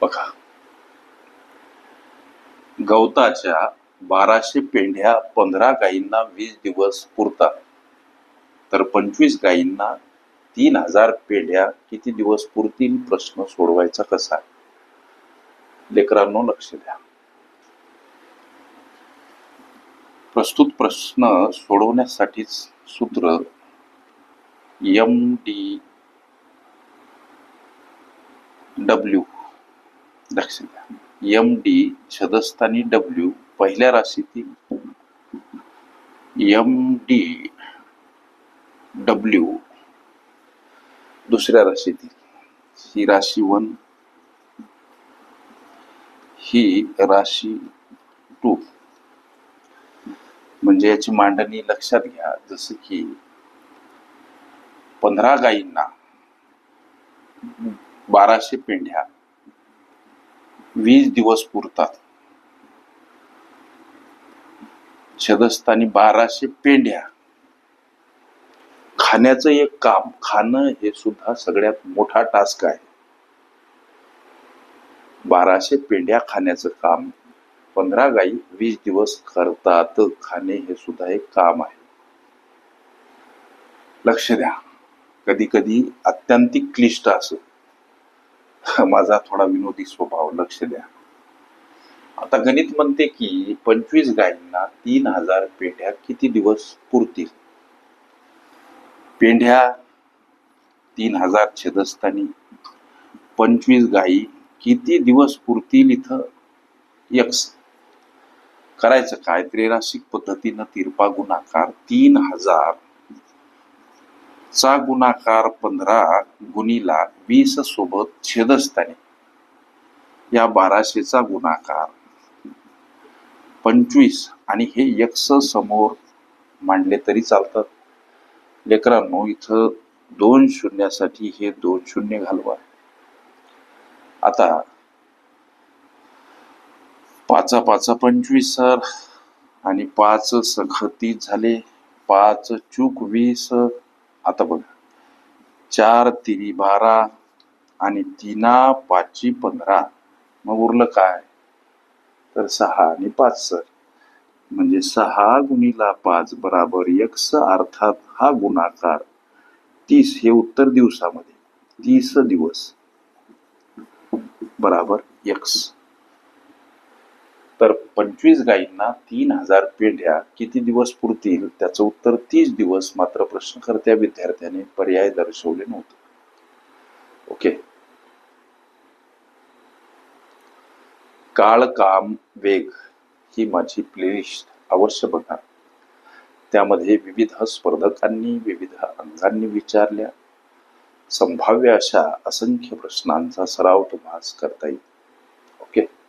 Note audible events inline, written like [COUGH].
बघा. गवताच्या बाराशे पेंढ्या पंधरा गायींना वीस दिवस पुरतात. तर पंचवीस गायींना तीन हजार पेंढ्या किती दिवस पुरतील? प्रश्न सोडवायचा कसा? लेकरांनो लक्ष द्या. प्रस्तुत प्रश्न सोडवण्यासाठीच सूत्र एम डी डब्ल्यू लक्ष द्या एम डी छदस्थानी डब्ल्यू पहिल्या राशीतील एम डी डब्ल्यू दुसऱ्या राशीतील. ही राशी वन ही राशी टू. म्हणजे याची मांडणी लक्षात घ्या जसं की पंधरा गायींना बाराशे पेंढ्या वीस दिवस पुरतात. छदस्थानी बाराशे पेंढ्या. खाण्याचं एक काम खाणं हे सुद्धा सगळ्यात मोठा टास्क आहे. बाराशे पेंढ्या खाण्याचं काम पंधरा गाई वीस दिवस करतात खाणे हे सुद्धा एक काम आहे. लक्ष द्या. कधी कधी अत्यंतिक क्लिष्ट असं [LAUGHS] माझा थोडा विनोदी स्वभाव लक्ष द्या. आता गणित म्हणते की पंचवीस गायींना तीन हजार पेंढ्या किती दिवस पुरतील? पेंढ्या तीन हजार छेदस्थानी पंचवीस गायी किती दिवस पुरतील इथं? यक्स. करायचं काय? त्रेराशिक पद्धतीनं तिरपा गुणाकार तीन हजार चा गुणाकार पंधरा गुणीला वीस सोबत छेदस्थानी. या बाराशेचा गुणाकार पंचवीस आणि हे यक्ष समोर मांडले तरी चालतात लेकरांनो इथं दोन शून्यासाठी हे दोन शून्य घालवा. आता पाचा पाचा पंचवीस सर आणि पाच सखतीस झाले. पाच चूक वीस चार तिरी बारा आणि तीना पाचची पंधरा. मग उरलं काय? तर सहा आणि पाच सर. म्हणजे सहा गुणीला पाच बराबर यक्स अर्थात हा गुणाकार. तीस हे उत्तर दिवसामध्ये. तीस दिवस. बराबर यक्स. पंचवीस गायींना तीन हजार पेढ्या किती दिवस पुरतील? त्याचं उत्तर तीस दिवस मात्र प्रश्नकर्त्या विद्यार्थ्याने पर्याय दर्शवले नव्हते. ओके. काळ काम वेग ही माझी प्लेलिस्ट अवश्य बघा त्यामध्ये विविध स्पर्धकांनी विविध अंगांनी विचारल्या. संभाव्य अशा असंख्य प्रश्नांचा सराव तुम्हाला करता येईल. ओके.